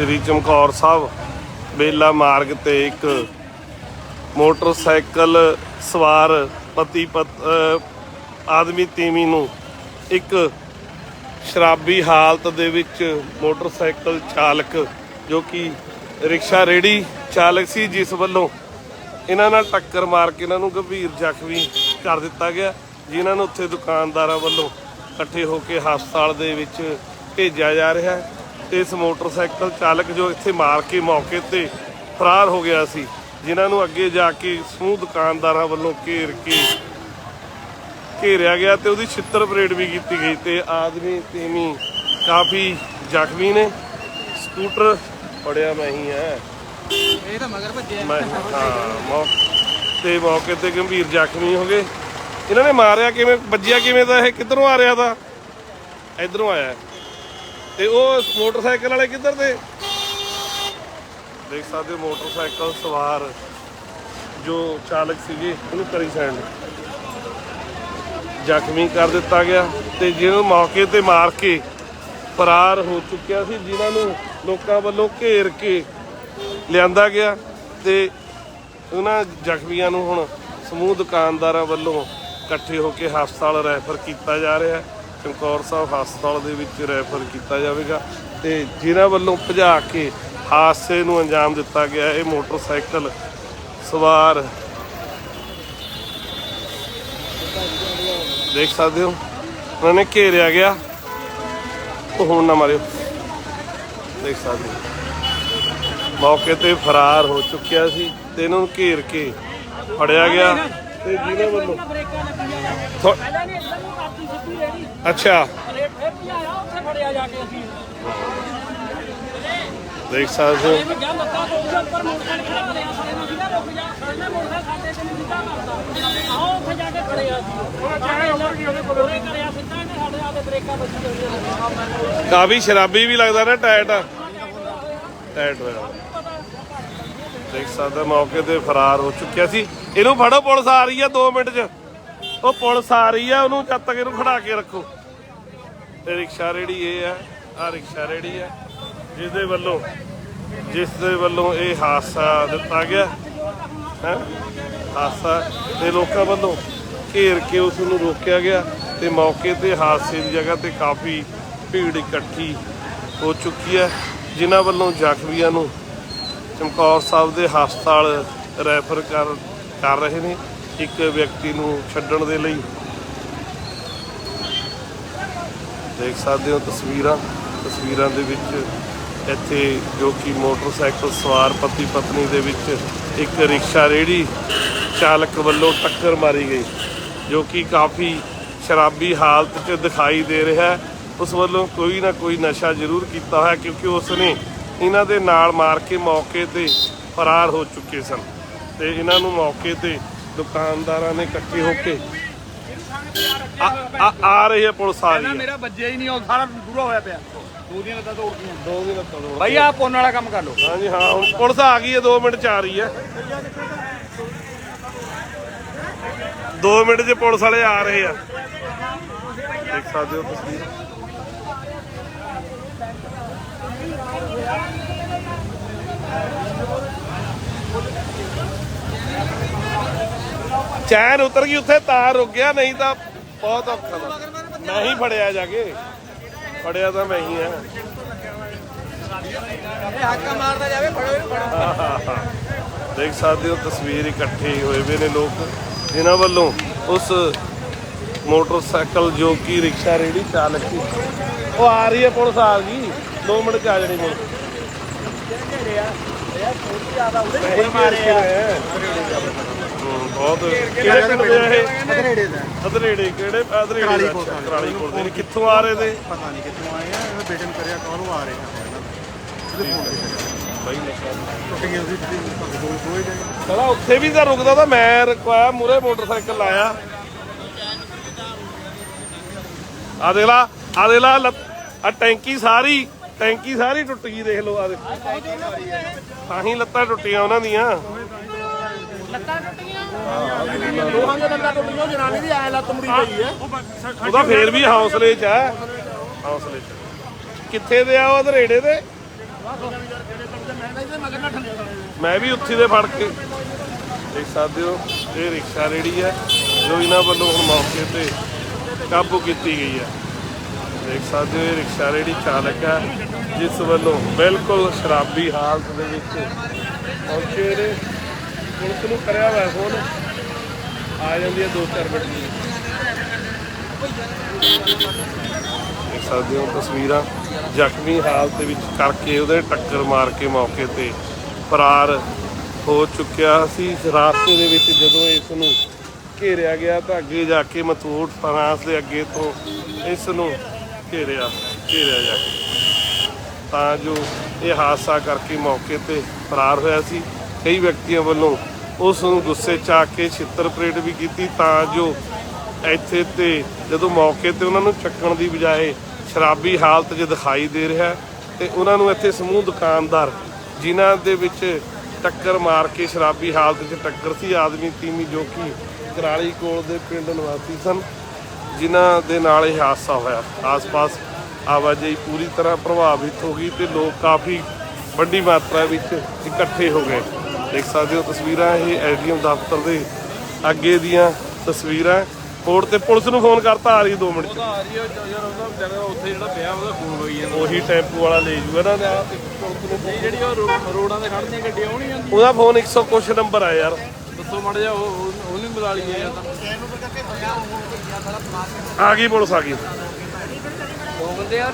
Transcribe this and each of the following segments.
ਸ੍ਰੀ ਚਮਕੌਰ ਸਾਹਿਬ, ਬੇਲਾ ਮਾਰਗ ਤੇ ਇੱਕ ਮੋਟਰਸਾਈਕਲ ਸਵਾਰ ਪਤੀ ਪਤ ਆਦਮੀ ਤੀਵੀ ਨੂੰ ਇੱਕ ਸ਼ਰਾਬੀ ਹਾਲਤ ਦੇ ਵਿੱਚ ਮੋਟਰਸਾਈਕਲ ਚਾਲਕ ਜੋ ਕਿ ਰਿਕਸ਼ਾ ਰੇੜੀ ਚਾਲਕ ਸੀ, ਜਿਸ ਵੱਲੋਂ ਇਹਨਾਂ ਨਾਲ ਟੱਕਰ ਮਾਰ ਕੇ ਇਹਨਾਂ ਨੂੰ ਗੰਭੀਰ ਜ਼ਖਮੀ ਕਰ ਦਿੱਤਾ ਗਿਆ, ਜਿਨ੍ਹਾਂ ਨੂੰ ਉੱਥੇ ਦੁਕਾਨਦਾਰਾਂ ਵੱਲੋਂ ਇਕੱਠੇ ਹੋ ਕੇ ਹਸਪਤਾਲ ਦੇ ਵਿੱਚ ਭੇਜਿਆ ਜਾ ਰਿਹਾ ਹੈ। ਇਸ ਮੋਟਰਸਾਈਕਲ ਚਾਲਕ ਜੋ ਇੱਥੇ ਮਾਰ ਕੇ ਮੌਕੇ ਤੇ ਫਰਾਰ ਹੋ ਗਿਆ ਸੀ ਜਿਨ੍ਹਾਂ ਨੂੰ ਅੱਗੇ ਜਾ ਕੇ ਸਮੂਹ ਦੁਕਾਨਦਾਰਾਂ ਵੱਲੋਂ ਘੇਰ ਕੇ ਘੇਰਿਆ ਗਿਆ ਤੇ ਉਹਦੀ ਛਿੱਤਰ ਪਰੇਡ ਵੀ ਕੀਤੀ ਗਈ ਤੇ ਆਦਮੀ ਤੀਵੀਂ ਕਾਫੀ ਜ਼ਖਮੀ ਨੇ। ਸਕੂਟਰ ਫੜਿਆ ਮੈਂ ਹੀ ਹੈ। ਇਹ ਤਾਂ ਮਗਰ ਭੱਜਿਆ। ਮੈਂ ਹਾਂ ਮੌ- ਤੇ ਮੌਕੇ ਤੇ ਗੰਭੀਰ ਜ਼ਖਮੀ ਹੋ ਗਏ। ਇਹਨਾਂ ਨੇ ਮਾਰਿਆ ਕਿਵੇਂ ਵੱਜਿਆ ਕਿਵੇਂ ਦਾ ਇਹ ਕਿੱਧਰੋਂ ਆ ਰਿਹਾ ਦਾ? ਇਧਰੋਂ ਆਇਆ। ਤੇ ਉਹ ਮੋਟਰਸਾਈਕਲ ਵਾਲੇ ਕਿੱਧਰ ਦੇ ਦੇਖ ਸਕਦੇ ਹੋ ਮੋਟਰਸਾਈਕਲ ਸਵਾਰ ਜੋ ਚਾਲਕ ਸੀਗੇ, ਉਹਨੂੰ ਕਰੀ ਸੈਂਡ। ਜ਼ਖਮੀ ਕਰ ਦਿੱਤਾ ਗਿਆ ਤੇ ਜਿਹਨੂੰ ਮੌਕੇ ਤੇ ਮਾਰ ਕੇ ਫਰਾਰ ਹੋ ਚੁੱਕਿਆ ਸੀ, ਜਿਨ੍ਹਾਂ ਨੂੰ ਲੋਕਾਂ ਵੱਲੋਂ ਘੇਰ ਕੇ ਲਿਆਂਦਾ ਗਿਆ ਤੇ ਉਹਨਾਂ ਜ਼ਖਮੀਆਂ ਨੂੰ ਹੁਣ ਸਮੂਹ ਦੁਕਾਨਦਾਰਾਂ ਵੱਲੋਂ ਇਕੱਠੇ ਹੋ ਕੇ ਹਸਪਤਾਲ ਰੈਫਰ ਕੀਤਾ ਜਾ ਰਿਹਾ ਹੈ। ਚਮਕੌਰ ਸਾਹਿਬ ਹਸਪਤਾਲ ਦੇ ਵਿੱਚ ਰੈਫਰ ਕੀਤਾ ਜਾਵੇਗਾ ਤੇ ਜਿਨ੍ਹਾਂ ਵੱਲੋਂ ਭਜਾ ਕੇ ਹਾਦਸੇ ਨੂੰ ਅੰਜਾਮ ਦਿੱਤਾ ਗਿਆ, ਇਹ ਮੋਟਰਸਾਈਕਲ ਸਵਾਰ ਦੇਖ ਸਕਦੇ ਹੋ, ਉਹਨਾਂ ਨੇ ਘੇਰਿਆ ਗਿਆ। ਉਹ ਹੁਣ ਨਾ ਮਾਰਿਓ। ਦੇਖ ਸਕਦੇ ਹੋ। ਮੌਕੇ ਤੇ ਫਰਾਰ ਹੋ ਚੁੱਕਿਆ ਸੀ ਤੇ ਇਹਨਾਂ ਨੂੰ ਘੇਰ ਕੇ ਫੜਿਆ ਗਿਆ। ਤੇ ਜਿਹਨਾਂ ਵੱਲੋਂ ਬ੍ਰੇਕਾਂ ਲੱਗੀਆਂ ਆ ਥੋ- ਪਹਿਲਾਂ ਨੇ ਇੱਧਰ ਨੂੰ ਕਰਤੀ ਸਿੱਧੀ ਰੇੜੀ। ਅੱਛਾ। ਰੇਟ ਫੇਰ ਭਜਾਇਆ ਉੱਥੇ ਫੜਿਆ ਜਾ ਕੇ ਅਸੀਂ। ਦੇਖ ਸਕਦੇ ਹੋ। ਇਹਨੂੰ ਗਿਆ ਲੱਤਾਂ ਤੋਂ ਉੱਪਰ ਮੋਟਰਸਾਈਕਲ ਖੜਾ ਕਰਿਆ ਸਾਡੇ ਨੂੰ ਜਿਹਨਾਂ ਰੁਕ ਜਾ ਸਾਡੇ ਮੋਟਰਸਾਈਕਲ ਸਾਡੇ ਤੇ ਨਹੀਂ ਸਿੱਧਾ ਕਰਦਾ ਆਓ ਉੱਥੇ ਜਾ ਕੇ ਖੜਿਆ ਸੀ ਉਹ ਚਾਹੇ ਉੱਪਰ ਕੀ ਉਹਦੇ ਕੋਲ। ਕਰਿਆ ਸਿੱਧਾ ਇਹਨੇ ਸਾਡੇ ਆਦੇ ਬ੍ਰੇਕਾਂ ਵੱਜੀ ਹੋਈਆਂ ਕਾਫੀ ਸ਼ਰਾਬੀ ਵੀ ਲੱਗਦਾ ਨਾ ਟਾਇਟ ਟਾਇਟ ਹੋਇਆ। ਦੇਖ ਸਕਦੇ ਮੌਕੇ ਤੇ ਫਰਾਰ ਹੋ ਚੁੱਕਿਆ ਸੀ। ਇਹਨੂੰ ਫੜੋ, ਪੁਲਿਸ ਆ ਰਹੀ ਆ 2 ਮਿੰਟ 'ਚ। ਉਹ ਪੁਲਿਸ ਆ ਰਹੀ ਆ, ਉਹਨੂੰ ਜਦ ਤੱਕ ਇਹਨੂੰ ਖੜਾ ਕੇ ਰੱਖੋ। ਤੇ ਰਿਕਸ਼ਾ ਰੇੜੀ ਇਹ ਆ ਆ ਰਿਕਸ਼ਾ ਰੇੜੀ ਆ। ਜਿਸ ਦੇ ਵੱਲੋਂ ਜਿਸ ਦੇ ਵੱਲੋਂ ਇਹ ਹਾਦਸਾ ਦਿੱਤਾ ਗਿਆ, ਹੈ? ਹਾਦਸਾ ਤੇ ਲੋਕਾਂ ਵੱਲੋਂ ਘੇਰ ਕੇ ਉਸ ਨੂੰ ਰੋਕਿਆ ਗਿਆ ਤੇ ਮੌਕੇ ਤੇ ਹਾਦਸੇ ਦੀ ਜਗ੍ਹਾ ਤੇ ਕਾਫੀ ਭੀੜ ਇਕੱਠੀ ਹੋ ਚੁੱਕੀ ਹੈ। ਜਿਨ੍ਹਾਂ ਵੱਲੋਂ ਜ਼ਖਮੀਆਂ ਨੂੰ ਚਮਕੌਰ ਸਾਹਿਬ ਦੇ ਹਸਪਤਾਲ ਰੈਫਰ ਕਰ ਕਰ ਰਹੇ ਨੇ, ਇੱਕ ਵਿਅਕਤੀ ਨੂੰ ਛੱਡਣ ਦੇ ਲਈ। ਦੇਖ ਸਕਦੇ ਹੋ ਤਸਵੀਰਾਂ ਤਸਵੀਰਾਂ ਦੇ ਵਿੱਚ ਇੱਥੇ ਜੋ ਕਿ ਮੋਟਰਸਾਈਕਲ ਸਵਾਰ ਪਤੀ ਪਤਨੀ ਦੇ ਵਿੱਚ ਇੱਕ ਰਿਕਸ਼ਾ ਰੇੜੀ ਚਾਲਕ ਵੱਲੋਂ ਟੱਕਰ ਮਾਰੀ ਗਈ, ਜੋ ਕਿ ਕਾਫੀ ਸ਼ਰਾਬੀ ਹਾਲਤ 'ਚ ਦਿਖਾਈ ਦੇ ਰਿਹਾ ਹੈ। ਉਸ ਵੱਲੋਂ ਕੋਈ ਨਾ ਕੋਈ ਨਸ਼ਾ ਜ਼ਰੂਰ ਕੀਤਾ ਹੋਇਆ ਕਿਉਂਕਿ ਉਸ ਨੇ ਇਹਨਾਂ ਦੇ ਨਾਲ ਮਾਰ ਕੇ ਮੌਕੇ ਤੇ ਫਰਾਰ ਹੋ ਚੁੱਕੇ ਸਨ ਤੇ ਇਹਨਾਂ ਨੂੰ ਮੌਕੇ ਤੇ ਦੁਕਾਨਦਾਰਾਂ ਨੇ ਇਕੱਠੇ ਹੋ ਕੇ ਆ ਰਹੀ ਹੈ ਪੁਲਿਸ ਆ ਰਹੀ ਹੈ। ਮੇਰਾ ਵੱਜਿਆ ਹੀ ਨਹੀਂ ਉਹ ਸਾਰਾ ਪੂਰਾ ਹੋਇਆ ਪਿਆ। ਦੋ ਦੀਆਂ ਲੱਤਾਂ ਤੋੜਦੀਆਂ ਦੋ ਦਿਨ ਤੋੜੋ ਭਾਈ ਆ ਪੁੰਨ ਵਾਲਾ ਕੰਮ ਕਰ ਲਓ। ਹਾਂਜੀ ਹਾਂ ਹੁਣ ਪੁਲਿਸ ਆ ਗਈ ਹੈ 2 ਮਿੰਟ ਚ ਆ ਰਹੀ ਹੈ। 2 ਮਿੰਟ ਚ ਪੁਲਿਸ ਵਾਲੇ ਆ ਰਹੇ ਆ। ਦੇਖ ਸਕਦੇ ਹੋ ਤਸਵੀਰ ਚੈਨ ਉਤਰ ਗਈ ਉੱਥੇ ਤਾਰ ਰੁਕ ਗਿਆ ਨਹੀਂ ਤਾਂ ਬਹੁਤ ਔਖਾ ਦਾ ਮੈਂ ਹੀ ਫੜਿਆ ਜਾ ਕੇ। ਫੜਿਆ ਤਾਂ ਮੈਂ ਹੀ ਆ। ਇਹ ਹੱਕਾ ਮਾਰਦਾ ਜਾਵੇ ਫੜੋ ਇਹਨੂੰ ਫੜੋ। ਦੇਖ ਸਕਦੇ ਹੋ ਤਸਵੀਰ ਇਕੱਠੇ ਹੋਏ ਵੇ ਨੇ ਲੋਕ। ਜਿਨ੍ਹਾਂ ਵੱਲੋਂ ਉਸ ਮੋਟਰਸਾਈਕਲ ਜੋ ਕਿ ਰਿਕਸ਼ਾ ਰੇੜੀ ਚਾਲਕ ਸੀ ਉਹ ਆ ਰਹੀ ਹੈ ਪੁਲਿਸ ਆ ਗਈ। 2 ਮਿੰਟ ਚ ਆ ਜਾਣੀ ਪੁਲਿਸ ਨਹੀਂ ਮਾਰੇ ਆ? ਬਹੁਤ ਕਿਹੜੇ ਪਿੰਡ ਦੇ ਆ? ਇਹ ਅਧਰੇੜੇ ਦਾ। ਅਧਰੇੜੇ ਕਿਹੜੇ ਅਧਰੇੜੇ ਕਰਾਲੀ ਦਾ? ਕੋਲ ਅੱਛਾ, ਕਰਾਲੀ ਕੋਲ ਦੇ। ਨੇ। ਕਿੱਥੋਂ ਆ ਰਹੇ ਤੇ ਪਤਾ ਨਹੀਂ ਕਿੱਥੋਂ ਆਏ ਆ। ਇਹ ਬੇਟੇ ਨੂੰ ਕਰਿਆ ਕਾਹਨੂੰ ਆ ਰਹੇ ਆ? ਇਹਦੇ ਫੋਨ ਤੇ ਕਰਿਆ। ਬਾਈ ਨਿਕਲ ਟੁੱਟ ਗਈ ਉਹਦੀ ਜਿਹੜੀ ਦੋ ਦੋ ਹੀ ਜਾਏ ਚਲਾ ਉੱਥੇ ਵੀ ਤਾਂ ਰੁਕਦਾ ਤਾਂ ਮੈਂ ਰੁਕਵਾਇਆ ਮੂਰੇ ਮੋਟਰਸਾਈਕਲ ਲਾਇਆ। ਆ ਦੇਖ ਲਾ ਆ ਦੇਖ ਲਾ ਆ ਟੈਂਕੀ ਸਾਰੀ। ਟੈਂਕੀ ਸਾਰੀ ਟੁੱਟ ਗਈ ਦੇਖ ਲਓ ਆ ਦੇ ਤਾਂ ਹੀ ਲੱਤਾਂ ਟੁੱਟੀਆਂ ਉਹਨਾਂ ਦੀਆਂ। ਦੇ ਲੱਤਾਂ ਟੁੱਟੀਆਂ। ਜਨਾਨੀ ਦੀ ਐ ਲੱਤ ਮੁੜੀ ਪਈ ਹੈ। ਉਹਦਾ ਫੇਰ ਵੀ ਹੌਸਲੇ 'ਚ ਹੈ। ਹੌਸਲੇ 'ਚ। ਕਿੱਥੇ ਦੇ ਆ ਉਹ ਅਧਰੇੜੇ ਦੇ? ਮੈਂ ਵੀ ਉੱਥੇ ਦੇ ਫੜ ਕੇ। ਦੇਖ ਸਕਦੇ ਹੋ ਇਹ ਰਿਕਸ਼ਾ ਰੇੜੀ ਹੈ। ਜੋ ਇਹਨਾਂ ਵੱਲੋਂ ਹੁਣ ਮੌਕੇ ਤੇ ਕਾਬੂ ਕੀਤੀ ਗਈ ਹੈ। ਦੇਖ ਸਕਦੇ ਹੋ, ਇਹ ਰਿਕਸ਼ਾ ਰੇੜੀ ਚਾਲਕ ਹੈ, ਜਿਸ ਵੱਲੋਂ ਬਿਲਕੁਲ ਸ਼ਰਾਬੀ ਹਾਲਤ ਦੇ ਵਿੱਚ ਪਹੁੰਚੇ ਨੇ। ਪੁਲਿਸ ਨੂੰ ਕਰਿਆ ਹੋਇਆ ਫੋਨ। ਆ ਜਾਂਦੀ ਹੈ 2-4 ਮਿੰਟ ਦੀ। ਦੇਖ ਸਕਦੇ ਹੋ ਤਸਵੀਰਾਂ, ਜ਼ਖਮੀ ਹਾਲਤ ਦੇ ਵਿੱਚ ਕਰਕੇ ਉਹਦੇ ਟੱਕਰ ਮਾਰ ਕੇ ਮੌਕੇ ਤੇ ਫਰਾਰ ਹੋ ਚੁੱਕਿਆ ਸੀ। ਰਾਸਤੇ ਦੇ ਵਿੱਚ ਜਦੋਂ ਇਸ ਨੂੰ ਘੇਰਿਆ ਗਿਆ ਤਾਂ ਅੱਗੇ ਜਾ ਕੇ ਮਥੂਟ ਫਰਾਂਸ ਦੇ ਅੱਗੇ ਤੋਂ ਇਸ ਨੂੰ ਘੇਰਿਆ ਘੇਰਿਆ ਜਾ ਕੇ। ਤਾਂ ਜੋ ਇਹ ਹਾਦਸਾ ਕਰਕੇ ਮੌਕੇ ਤੇ ਫਰਾਰ ਹੋਇਆ ਸੀ। ਕਈ ਵਿਅਕਤੀਆਂ ਵੱਲੋਂ ਉਸ ਨੂੰ ਗੁੱਸੇ 'ਚ ਆ ਕੇ ਛਿੱਤਰ ਪਰੇਡ ਵੀ ਕੀਤੀ। ਤਾਂ ਜੋ ਇੱਥੇ ਤੇ ਜਦੋਂ ਮੌਕੇ ਤੇ ਉਹਨਾਂ ਨੂੰ ਚੱਕਣ ਦੀ ਬਜਾਏ ਸ਼ਰਾਬੀ ਹਾਲਤ 'ਚ ਦਿਖਾਈ ਦੇ ਰਿਹਾ ਤੇ ਉਹਨਾਂ ਨੂੰ ਇੱਥੇ ਸਮੂਹ ਦੁਕਾਨਦਾਰ, ਜਿਨ੍ਹਾਂ ਦੇ ਵਿੱਚ ਟੱਕਰ ਮਾਰ ਕੇ ਸ਼ਰਾਬੀ ਹਾਲਤ 'ਚ ਟੱਕਰ ਸੀ, ਆਦਮੀ ਤੀਮੀ ਜੋ ਕਿ ਕਰਾਲੀ ਕੋਲ ਦੇ ਪਿੰਡ ਨਿਵਾਸੀ ਸਨ। ਜਿਨ੍ਹਾਂ ਦੇ ਨਾਲ ਇਹ ਹਾਦਸਾ ਹੋਇਆ। ਆਸ-ਪਾਸ ਆਵਾਜਾਈ ਪੂਰੀ ਤਰ੍ਹਾਂ ਪ੍ਰਭਾਵਿਤ ਹੋ ਗਈ ਤੇ ਲੋਕ ਕਾਫੀ ਵੱਡੀ ਮਾਤਰਾ ਵਿੱਚ ਇਕੱਠੇ ਹੋ ਗਏ। ਦੇਖ ਸਕਦੇ ਹੋ ਤਸਵੀਰਾਂ ਇਹ ਐਡੀਐਮ ਦਫ਼ਤਰ ਦੇ ਅੱਗੇ ਦੀਆਂ ਤਸਵੀਰਾਂ। ਕੋਰਟ ਤੇ ਪੁਲਿਸ ਨੂੰ ਫੋਨ ਕਰਤਾ ਆ ਰਹੀ 2 ਮਿੰਟ ਚ। ਆ ਰਹੀ ਹੈ ਯਾਰ ਉਹਦਾ ਵਿਚਾਰਾ ਉੱਥੇ ਜਿਹੜਾ ਪਿਆ ਉਹਦਾ ਖੂਨ ਹੋਈ ਜਾਂਦਾ। ਉਹੀ ਟੈਂਪੂ ਵਾਲਾ ਲੈ ਜੂਗਾ ਨਾ ਜਿਹੜੀ ਉਹ ਰੋਡਾਂ ਤੇ ਖੜਦੀਆਂ ਗੱਡੀਆਂ ਉਹ ਨਹੀਂ ਜਾਂਦੀ ਉਹਦਾ ਫੋਨ 100 ਕੁਛ ਨੰਬਰ ਆ ਯਾਰ। ਦੱਸੋ ਮੜ ਜਾ ਉਹ ਬੁਲਾ ਲਈਏ ਆ ਗਈ ਪੁਲਿਸ ਆ ਗਈ। ਆ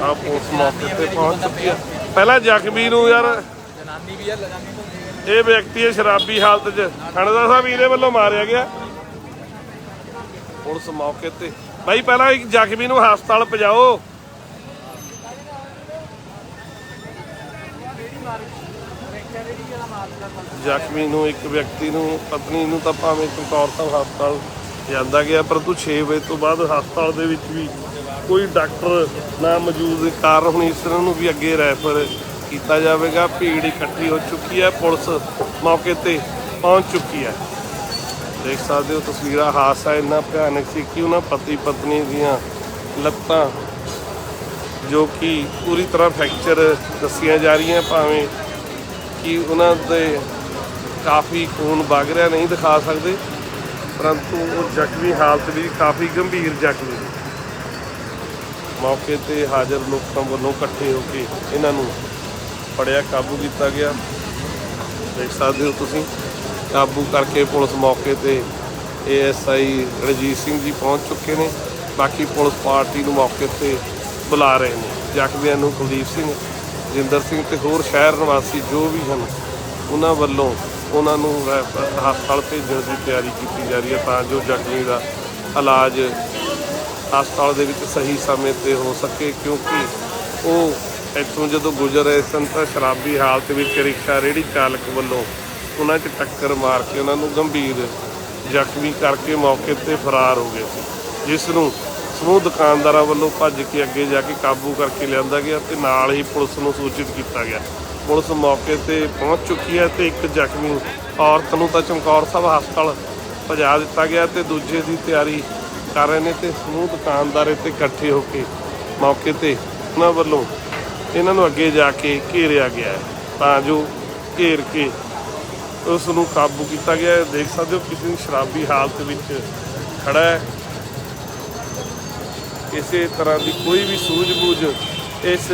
ਆ ਪੁਲਿਸ ਮੌਕੇ ਤੇ ਪਹੁੰਚ ਚੁੱਕੀ ਹੈ ਪਹਿਲਾਂ ਜ਼ਖਮੀ ਨੂੰ ਯਾਰ ਜਨਾਨੀ ਵੀ ਆ ਲਗਾਨੀ ਤੋਂ ਇਹ ਵਿਅਕਤੀ ਹੈ ਸ਼ਰਾਬੀ ਹਾਲਤ 'ਚ ਥਾਣੇਦਾਰ ਸਾਹਿਬ ਇਹਦੇ ਵੱਲੋਂ ਮਾਰਿਆ ਗਿਆ। ਪੁਲਿਸ ਮੌਕੇ ਤੇ। ਭਾਈ ਪਹਿਲਾਂ ਇੱਕ ਜ਼ਖਮੀ ਨੂੰ ਹਸਪਤਾਲ ਪਹੁੰਚਾਓ। ਜ਼ਖਮੀ ਨੂੰ ਇੱਕ ਵਿਅਕਤੀ ਨੂੰ, ਪਤਨੀ ਨੂੰ ਤਾਂ ਭਾਵੇਂ ਚਮਕੌਰ ਸਾਹਿਬ ਹਸਪਤਾਲ ਜਾਂਦਾ ਗਿਆ ਪਰੰਤੂ 6 ਵਜੇ ਤੋਂ ਬਾਅਦ ਹਸਪਤਾਲ ਦੇ ਵਿੱਚ ਵੀ ਕੋਈ ਡਾਕਟਰ ਨਾ ਮੌਜੂਦ ਦੇ ਕਾਰਨ ਹੁਣ ਇਸ ਨੂੰ ਵੀ ਅੱਗੇ ਰੈਫਰ ਕੀਤਾ ਜਾਵੇਗਾ। ਭੀੜ ਇਕੱਠੀ ਹੋ ਚੁੱਕੀ ਹੈ, ਪੁਲਿਸ ਮੌਕੇ ਤੇ ਪਹੁੰਚ ਚੁੱਕੀ ਹੈ। ਦੇਖ ਸਕਦੇ ਹੋ ਤਸਵੀਰਾਂ, ਹਾਦਸਾ ਇੰਨਾ ਭਿਆਨਕ ਸੀ ਕਿ ਉਹਨਾਂ ਪਤੀ ਪਤਨੀ ਦੀਆਂ ਲੱਤਾਂ ਜੋ ਕਿ ਪੂਰੀ ਤਰ੍ਹਾਂ ਫ੍ਰੈਕਚਰ ਦੱਸੀਆਂ ਜਾ ਰਹੀਆਂ, ਭਾਵੇਂ ਕਿ ਉਹਨਾਂ ਦੇ ਕਾਫੀ ਖੂਨ ਵਗ ਰਿਹਾ, ਨਹੀਂ ਦਿਖਾ ਸਕਦੇ, ਪਰੰਤੂ ਉਹ ਜ਼ਖਮੀ ਹਾਲਤ ਵੀ ਕਾਫੀ ਗੰਭੀਰ ਜ਼ਖਮੀ ਨੇ। ਮੌਕੇ ਤੇ ਹਾਜ਼ਰ ਲੋਕਾਂ ਵੱਲੋਂ ਇਕੱਠੇ ਹੋ ਕੇ ਇਹਨਾਂ ਨੂੰ ਫੜਿਆ, ਕਾਬੂ ਕੀਤਾ ਗਿਆ। ਦੇਖ ਸਕਦੇ ਹੋ ਤੁਸੀਂ, ਕਾਬੂ ਕਰਕੇ ਪੁਲਿਸ ਮੌਕੇ ਤੇ ਏਐਸਆਈ ਰਜੀਤ ਸਿੰਘ ਜੀ ਪਹੁੰਚ ਚੁੱਕੇ ਨੇ। ਬਾਕੀ ਪੁਲਿਸ ਪਾਰਟੀ ਨੂੰ ਮੌਕੇ ਤੇ ਬੁਲਾ ਰਹੇ ਨੇ। ਜ਼ਖਮੀਆਂ ਨੂੰ ਕੁਲਦੀਪ ਸਿੰਘ ਜਿੰਦਰ ਸਿੰਘ ਤੇ ਹੋਰ ਸ਼ਹਿਰ ਨਿਵਾਸੀ ਜੋ ਵੀ ਹਨ, ਉਹਨਾਂ ਵੱਲੋਂ ਉਹਨਾਂ ਨੂੰ ਹਸਪਤਾਲ ਭੇਜਣ ਦੀ ਤਿਆਰੀ ਕੀਤੀ ਜਾ ਰਹੀ ਹੈ ਤਾਂ ਜੋ ਜ਼ਖਮੀ ਦਾ ਇਲਾਜ ਹਸਪਤਾਲ ਦੇ ਵਿੱਚ ਸਹੀ ਸਮੇਂ ਤੇ ਹੋ ਸਕੇ, ਕਿਉਂਕਿ ਉਹ ਇੱਥੋਂ ਜਦੋਂ ਗੁਜ਼ਰ ਰਹੇ ਸਨ ਤਾਂ ਸ਼ਰਾਬੀ ਹਾਲਤ ਵਿੱਚ ਰਿਕਸ਼ਾ ਰੇੜੀ ਚਾਲਕ ਵੱਲੋਂ ਉਹਨਾਂ 'ਚ ਟੱਕਰ ਮਾਰ ਕੇ ਉਹਨਾਂ ਨੂੰ ਗੰਭੀਰ ਜ਼ਖਮੀ ਕਰਕੇ ਮੌਕੇ ਤੇ ਫਰਾਰ ਹੋ ਗਏ ਸੀ, ਜਿਸ ਨੂੰ ਸਮੂਹ ਦੁਕਾਨਦਾਰਾਂ ਵੱਲੋਂ ਭੱਜ ਕੇ ਅੱਗੇ ਜਾ ਕੇ ਕਾਬੂ ਕਰਕੇ ਲਿਆਂਦਾ ਗਿਆ ਤੇ ਨਾਲ ਹੀ ਪੁਲਿਸ ਨੂੰ ਸੂਚਿਤ ਕੀਤਾ ਗਿਆ। ਪੁਲਿਸ ਮੌਕੇ ਤੇ ਪਹੁੰਚ ਚੁੱਕੀ ਹੈ ਤੇ ਇੱਕ ਜ਼ਖਮੀ ਔਰਤ ਨੂੰ ਤਾਂ ਚਮਕੌਰ ਸਾਹਿਬ ਹਸਪਤਾਲ ਭਜਾ ਦਿੱਤਾ ਗਿਆ ਤੇ ਦੂਜੇ ਦੀ ਤਿਆਰੀ ਕਰ ਰਹੇ ਨੇ ਤੇ ਸਮੂਹ ਦੁਕਾਨਦਾਰ ਇੱਥੇ ਇਕੱਠੇ ਹੋ ਕੇ ਮੌਕੇ ਤੇ ਉਹਨਾਂ ਵੱਲੋਂ ਇਹਨਾਂ ਨੂੰ ਅੱਗੇ ਜਾ ਕੇ ਘੇਰਿਆ ਗਿਆ ਹੈ ਤਾਂ ਜੋ ਘੇਰ ਕੇ ਉਸ ਨੂੰ ਕਾਬੂ ਕੀਤਾ ਗਿਆ ਦੇਖ ਸਕਦੇ ਹੋ, ਕਿਸੇ ਸ਼ਰਾਬੀ ਹਾਲਤ ਵਿੱਚ ਖੜਾ ਹੈ। ਕਿਸੇ ਤਰ੍ਹਾਂ ਦੀ ਕੋਈ ਵੀ ਸੂਝ-ਬੂਝ ਇਸ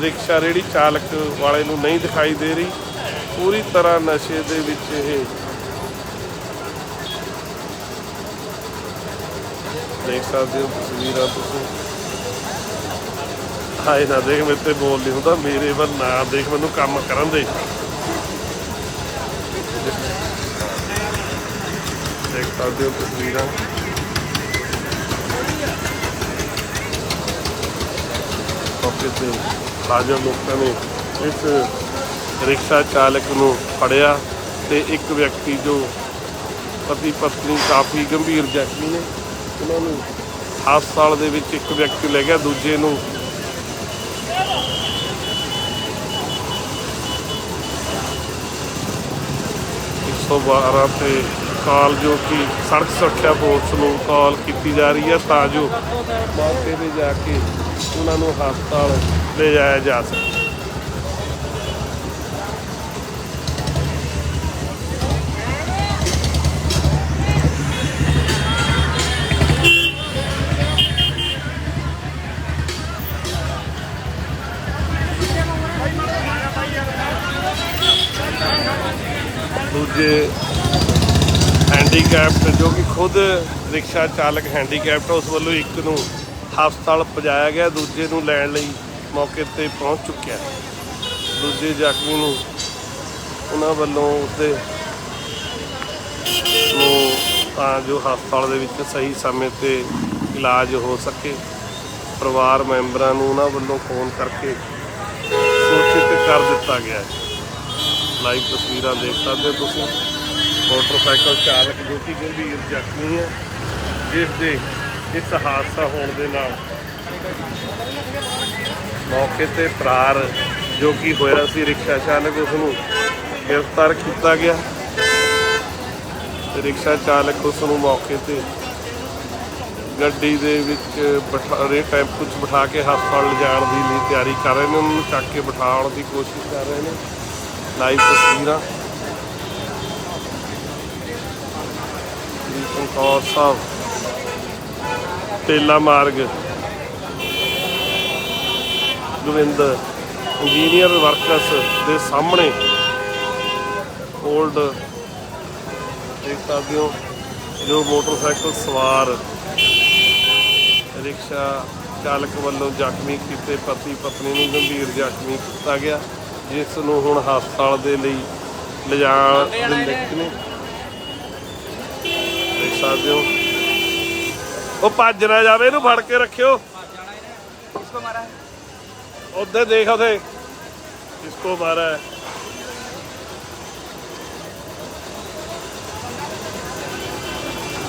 ਰਿਕਸ਼ਾ ਰੇੜੀ ਚਾਲਕ ਵਾਲੇ ਨੂੰ ਨਹੀਂ ਦਿਖਾਈ ਦੇ ਰਹੀ। ਪੂਰੀ ਤਰ੍ਹਾਂ ਨਸ਼ੇ ਦੇ ਵਿੱਚ ਇਹ। ਦੇਖ ਸਕਦੇ ਹੋ ਤਸਵੀਰਾਂ ਤੁਸੀਂ। ਹਾਏ ਨਾ, ਦੇਖ ਮੇਰੇ ਤੇ ਬੋਲ ਨਹੀਂ ਹੁੰਦਾ, ਮੇਰੇ ਵੱਲ ਨਾ ਦੇਖ, ਮੈਨੂੰ ਕੰਮ ਕਰਨ ਦੇ। ਦੇਖ ਸਕਦੇ ਹੋ ਤਸਵੀਰਾਂ। ਮੌਕੇ ਤੇ ਰਾਜਾ ਲੋਕਾਂ ਨੇ ਇਸ ਰਿਕਸ਼ਾ ਚਾਲਕ ਨੂੰ ਫੜਿਆ ਤੇ ਇੱਕ ਵਿਅਕਤੀ ਜੋ ਪਤੀ ਪਤਨੀ ਕਾਫੀ ਗੰਭੀਰ ਜ਼ਖਮੀ ਨੇ, ਉਹਨਾਂ ਨੂੰ ਹਸਪਤਾਲ ਦੇ ਵਿੱਚ ਇੱਕ ਵਿਅਕਤੀ ਲੈ ਗਿਆ, ਦੂਜੇ ਨੂੰ ਇੱਕ ਸੌ ਬਾਰਾਂ ਤੇ ਕਾਲ ਜੋ ਕਿ ਸੜਕ ਸੁਰੱਖਿਆ ਫੋਰਸ ਨੂੰ ਕਾਲ ਕੀਤੀ ਜਾ ਰਹੀ ਹੈ, ਤਾਂ ਜੋ ਮੌਕੇ ਤੇ ਜਾ ਕੇ ਉਹਨਾਂ ਨੂੰ ਹਸਪਤਾਲ ਲੈ ਜਾਇਆ ਜਾ ਸਕੇ। ਦੂਜੇ ਹੈਂਡੀਕੈਪਟ ਜੋ ਕਿ ਖੁਦ ਰਿਕਸ਼ਾ ਚਾਲਕ ਹੈਂਡੀਕੈਪਟ ਉਸ ਵੱਲੋਂ ਇੱਕ ਨੂੰ ਹਸਪਤਾਲ ਪਹੁੰਚਾਇਆ ਗਿਆ, ਦੂਜੇ ਨੂੰ ਲੈਣ ਲਈ ਮੌਕੇ ਤੇ ਪਹੁੰਚ ਚੁੱਕਿਆ। ਦੂਜੇ ਜ਼ਖਮੀ ਨੂੰ ਉਹਨਾਂ ਵੱਲੋਂ ਉਸਦੇ ਨੂੰ ਤਾਂ ਜੋ ਹਸਪਤਾਲ ਦੇ ਵਿੱਚ ਸਹੀ ਸਮੇਂ ਤੇ ਇਲਾਜ ਹੋ ਸਕੇ, ਪਰਿਵਾਰ ਮੈਂਬਰਾਂ ਨੂੰ ਉਹਨਾਂ ਵੱਲੋਂ ਫੋਨ ਕਰਕੇ ਸੂਚਿਤ ਕਰ ਦਿੱਤਾ ਗਿਆ ਹੈ। ਲਾਈਵ ਤਸਵੀਰਾਂ ਦੇਖ ਸਕਦੇ ਹੋ ਤੁਸੀਂ। ਮੋਟਰਸਾਈਕਲ ਚਾਲਕ ਜੋ ਕਿ ਗੰਭੀਰ ਜ਼ਖਮੀ ਹੈ। ਜਿਸ ਦੇ ਇਸ ਹਾਦਸਾ ਹੋਣ ਦੇ ਨਾਲ ਮੌਕੇ ਤੇ ਫਰਾਰ ਜੋ ਕਿ ਹੋਇਆ ਸੀ, ਰਿਕਸ਼ਾ ਚਾਲਕ ਉਸ ਨੂੰ ਗ੍ਰਿਫਤਾਰ ਕੀਤਾ ਗਿਆ। ਰਿਕਸ਼ਾ ਚਾਲਕ ਉਸ ਨੂੰ ਮੌਕੇ ਤੇ ਗੱਡੀ ਦੇ ਵਿੱਚ ਬਿਠਾ ਰੇ ਟੈਂਪੂ 'ਚ ਬਿਠਾ ਕੇ ਹਸਪਤਾਲ ਲਿਜਾਣ ਦੀ ਲਈ ਤਿਆਰੀ ਕਰ ਰਹੇ ਨੇ। ਉਹਨਾਂ ਨੂੰ ਚੱਕ ਕੇ ਬਿਠਾਉਣ ਦੀ ਕੋਸ਼ਿਸ਼ ਕਰ ਰਹੇ ਨੇ। ਲਾਈਵ ਤਸਵੀਰਾਂ। ਜੀ, ਚਮਕੌਰ ਸਾਹਿਬ। ਤੇਲਾ ਮਾਰਗ। ਗੋਬਿੰਦ ਇੰਜੀਨੀਅਰ ਵਰਕਸ ਦੇ ਸਾਹਮਣੇ 올ਡ ਦੇਖ ਸਕਦੇ ਹੋ ਜੋ ਮੋਟਰਸਾਈਕਲ ਸਵਾਰ ਰਿਕਸ਼ਾ ਚਾਲਕ ਵੱਲੋਂ ਜ਼ਖਮੀ ਕੀਤੇ ਪਤੀ ਪਤਨੀ ਨੂੰ ਗੰਭੀਰ ਜ਼ਖਮੀ ਕੀਤਾ ਗਿਆ ਜਿਸ ਨੂੰ ਹੁਣ ਹਸਪਤਾਲ ਦੇ ਲਈ ਲਿਜਾਣ ਦੇ ਨੇ। ਦੇਖ ਸਕਦੇ ਹੋ ਉਹ ਭੱਜ ਨਾ ਜਾਵੇ ਇਹਨੂੰ ਫੜ ਕੇ ਰੱਖਿਓ। ਉੱਧਰ ਦੇਖ ਉਥੇ। ਕਿਸਕੋ ਮਾਰਾ ਹੈ।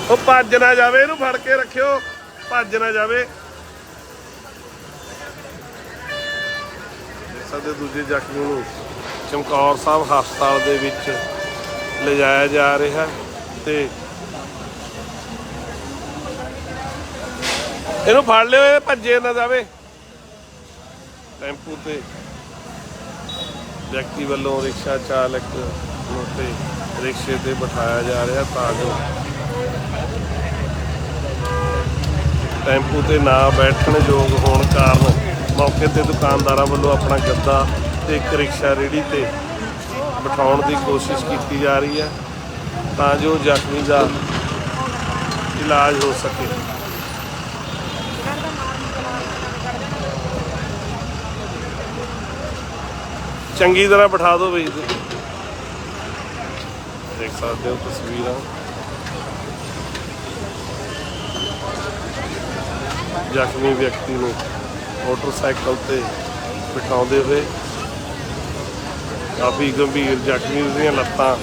ਉਹ ਭੱਜ ਨਾ ਜਾਵੇ ਇਹਨੂੰ ਫੜ ਕੇ ਰੱਖਿਓ। ਭੱਜ ਨਾ ਜਾਵੇ। ਦੇਖ ਹੋ ਦੂਜੇ ਜ਼ਖਮੀ ਨੂੰ। ਚਮਕੌਰ ਸਾਹਿਬ ਹਸਪਤਾਲ ਦੇ ਵਿੱਚ ਲਿਜਾਇਆ ਜਾ ਰਿਹਾ ਤੇ ਇਹਨੂੰ ਫੜ ਲਿਓ, ਇਹ ਭੱਜੇ ਨਾ ਜਾਵੇ। ਟੈਂਪੂ ਤੇ ਵਿਅਕਤੀ ਵੱਲੋਂ ਰਿਕਸ਼ਾ ਚਾਲਕ ਨੂੰ ਤੇ ਰਿਕਸ਼ੇ ਤੇ ਬਿਠਾਇਆ ਜਾ ਰਿਹਾ ਤਾਂ ਜੋ ਟੈਂਪੂ ਤੇ ਨਾ ਬੈਠਣ ਯੋਗ ਹੋਣ ਕਾਰਨ ਮੌਕੇ ਤੇ ਦੁਕਾਨਦਾਰਾਂ ਵੱਲੋਂ ਆਪਣਾ ਗੱਦਾ ਤੇ ਇੱਕ ਰਿਕਸ਼ਾ ਰੇੜੀ ਤੇ ਬਿਠਾਉਣ ਦੀ ਕੋਸ਼ਿਸ਼ ਕੀਤੀ ਜਾ ਰਹੀ ਹੈ ਤਾਂ ਜੋ ਜ਼ਖਮੀ ਦਾ ਇਲਾਜ ਹੋ ਸਕੇ। ਚੰਗੀ ਤਰ੍ਹਾਂ ਬਿਠਾ ਦਿਓ ਬਈ ਦੇਖ ਸਕਦੇ ਹੋ ਤਸਵੀਰਾਂ। ਜ਼ਖਮੀ ਵਿਅਕਤੀ ਨੂੰ ਮੋਟਰਸਾਈਕਲ ਤੇ ਬਿਠਾਉਂਦੇ ਹੋਏ ਕਾਫੀ ਗੰਭੀਰ ਜ਼ਖਮੀ ਦੀਆਂ ਲੱਤਾਂ,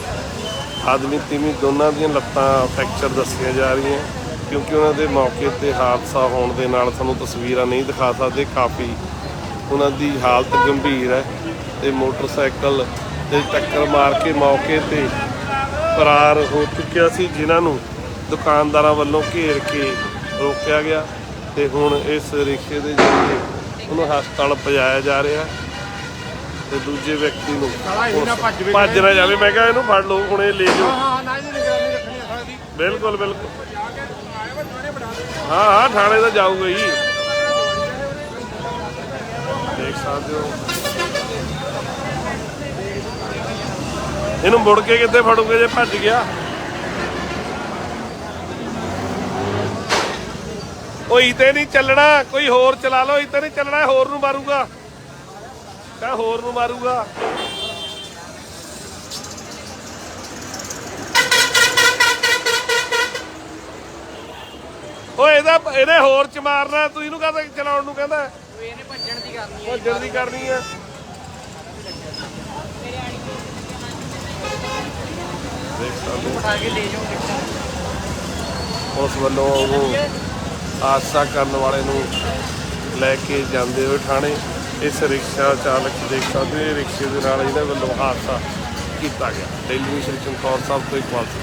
ਆਦਮੀ ਤੀਵੀਂ ਦੋਨਾਂ ਦੀਆਂ ਲੱਤਾਂ ਫ੍ਰੈਕਚਰ ਦੱਸੀਆਂ ਜਾ ਰਹੀਆਂ ਕਿਉਂਕਿ ਉਹਨਾਂ ਦੇ ਮੌਕੇ ਤੇ ਹਾਦਸਾ ਹੋਣ ਦੇ ਨਾਲ ਸਾਨੂੰ ਤਸਵੀਰਾਂ ਨਹੀਂ ਦਿਖਾ ਸਕਦੇ। ਕਾਫੀ ਉਹਨਾਂ ਦੀ ਹਾਲਤ ਗੰਭੀਰ ਹੈ। ਤੇ ਮੋਟਰਸਾਈਕਲ ਤੇ ਟੱਕਰ ਮਾਰ ਕੇ ਮੌਕੇ ਤੇ ਫਰਾਰ ਹੋ ਚੁੱਕਿਆ ਸੀ ਜਿਨ੍ਹਾਂ ਨੂੰ ਦੁਕਾਨਦਾਰਾਂ ਵੱਲੋਂ ਘੇਰ ਕੇ ਰੋਕਿਆ ਗਿਆ ਤੇ ਹੁਣ ਇਸ ਰਿਕਸ਼ੇ ਦੇ ਜ਼ਰੀਏ ਉਹਨੂੰ ਹਸਪਤਾਲ ਪਹੁੰਚਾਇਆ ਜਾ ਰਿਹਾ ਤੇ ਦੂਜੇ ਵਿਅਕਤੀ ਨੂੰ ਭੱਜ ਨਾ ਜਾਵੇ। ਮੈਂ ਕਿਹਾ ਇਹਨੂੰ ਫੜ ਲਓ ਹੁਣ ਇਹ ਲੈ ਜਾਓ। ਬਿਲਕੁਲ ਬਿਲਕੁਲ। ਹਾਂ ਹਾਂ ਥਾਣੇ ਤਾਂ ਜਾਊਗਾ ਹੀ। ਦੇਖ ਸਕਦੇ ਹੋ। ਇਹਨੂੰ ਮੁੜ ਕੇ ਕਿੱਥੇ ਫੜੂਗੇ ਜੇ ਭੱਜ ਗਿਆ? ਉਹ ਇਤੇ ਨਹੀਂ ਚੱਲਣਾ ਕੋਈ ਹੋਰ ਚਲਾ ਲਓ ਇਤੇ ਨਹੀਂ ਚੱਲਣਾ ਹੋਰ ਨੂੰ ਮਾਰੂਗਾ। ਕਹ ਹੋਰ ਨੂੰ ਮਾਰੂਗਾ। ਓਏ ਇਹਦਾ ਇਹਨੇ ਹੋਰ ਚ ਮਾਰਨਾ ਤੂੰ ਇਹਨੂੰ ਕਹਦਾ ਚਲਾਉਣ ਨੂੰ ਕਹਿੰਦਾ? ਇਹਨੇ ਭੱਜਣ ਦੀ ਕਰਨੀ ਉਹ ਜਲਦੀ ਕਰਨੀ ਆ ਦੇਖ ਸਕਦੇ ਹੋ। ਉਸ ਵੱਲੋਂ ਉਹ ਹਾਦਸਾ ਕਰਨ ਵਾਲੇ ਨੂੰ ਲੈ ਕੇ ਜਾਂਦੇ ਹੋਏ ਥਾਣੇ ਇਸ ਰਿਕਸ਼ਾ ਚਾਲਕ ਦੇਖ ਸਕਦੇ ਹੋ ਰਿਕਸ਼ੇ ਦੇ ਨਾਲ ਇਹਦੇ ਵੱਲੋਂ ਹਾਦਸਾ ਕੀਤਾ ਗਿਆ ਡੇਲੀ ਮਿਸ਼ਨ ਚਮਕੌਰ ਸਾਹਿਬ ਤੋਂ ਇਕਬਾਲ ਸਿੰਘ